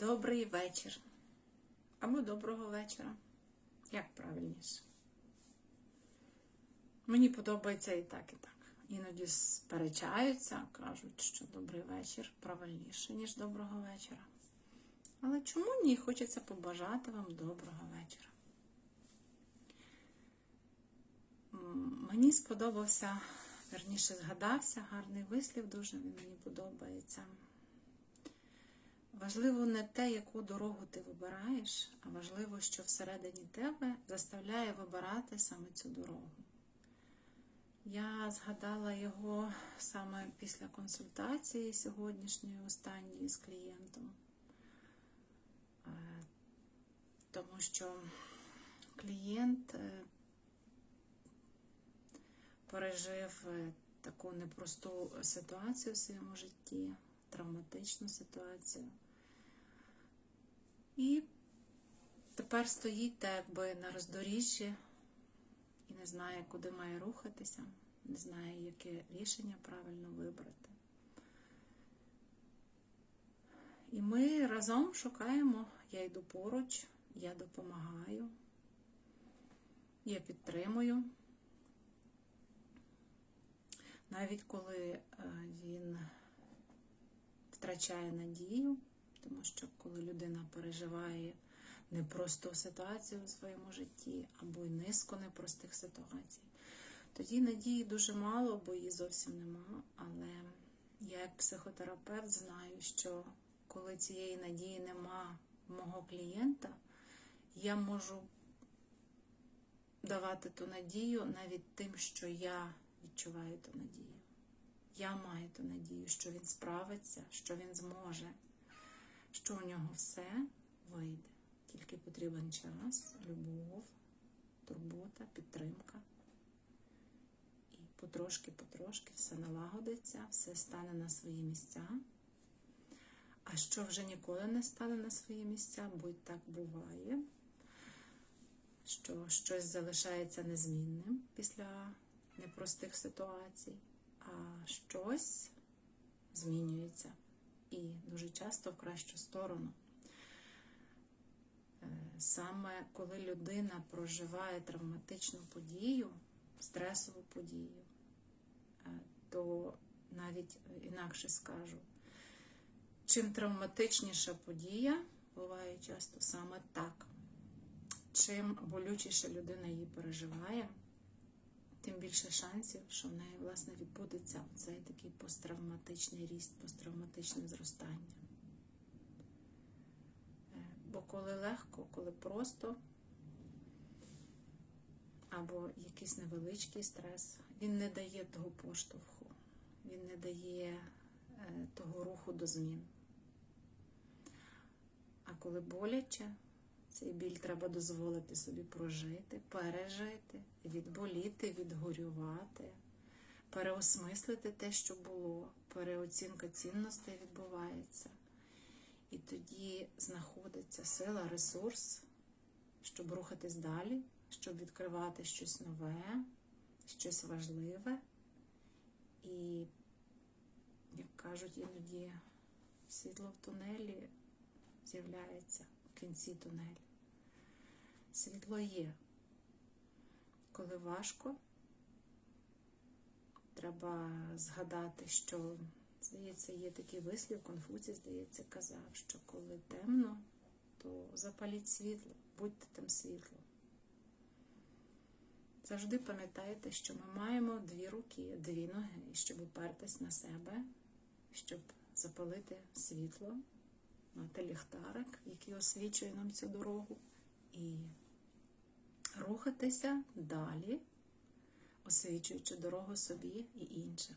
Добрий вечір. Або доброго вечора. Як правильніше. Мені подобається і так, і так. Іноді сперечаються, кажуть, що добрий вечір правильніше, ніж доброго вечора. Але чому ні? Хочеться побажати вам доброго вечора. Мені сподобався, верніше згадався, гарний вислів, дуже він мені подобається. Важливо не те, яку дорогу ти вибираєш, а важливо, що всередині тебе заставляє вибирати саме цю дорогу. Я згадала його саме після консультації сьогоднішньої, останньої з клієнтом, Е, тому що клієнт е, пережив е, таку непросту ситуацію в своєму житті, травматичну ситуацію. І тепер стоїть так на роздоріжжі і не знає, куди має рухатися, не знає, яке рішення правильно вибрати. І ми разом шукаємо, я йду поруч, я допомагаю, я підтримую. Навіть коли е, він втрачає надію, тому що коли людина переживає непросту ситуацію у своєму житті або й низку непростих ситуацій, тоді надії дуже мало, бо її зовсім нема. Але я, як психотерапевт, знаю, що коли цієї надії нема в мого клієнта, я можу давати ту надію навіть тим, що я відчуваю ту надію. Я маю ту надію, що він справиться, що він зможе, що у нього все вийде. Тільки потрібен час, любов, турбота, підтримка. І потрошки-потрошки все налагодиться, все стане на свої місця. А що вже ніколи не стане на свої місця, бо й так буває, що щось залишається незмінним після непростих ситуацій, а щось змінюється і дуже часто в кращу сторону. Е, Саме коли людина проживає травматичну подію, стресову подію, е, то навіть інакше скажу, чим травматичніша подія, буває часто саме так, чим болючіше людина її переживає, тим більше шансів, що в неї, власне, відбудеться цей такий посттравматичний ріст, посттравматичне зростання. Е, Бо коли легко, коли просто, або якийсь невеличкий стрес, він не дає того поштовху, він не дає е, того руху до змін. А коли боляче, цей біль треба дозволити собі прожити, пережити, відболіти, відгорювати, переосмислити те, що було, переоцінка цінностей відбувається. І тоді знаходиться сила, ресурс, щоб рухатись далі, щоб відкривати щось нове, щось важливе. І, як кажуть іноді, світло в тунелі з'являється кінці тунелю. Світло є. Коли важко, треба згадати, що, здається, є такий вислів, Конфуцій, здається, казав, що коли темно, то запаліть світло, будьте там світло. Завжди пам'ятайте, що ми маємо дві руки, дві ноги, щоб упертись на себе, щоб запалити світло, мати ліхтарик, який освічує нам цю дорогу, і рухатися далі, освічуючи дорогу собі і іншим.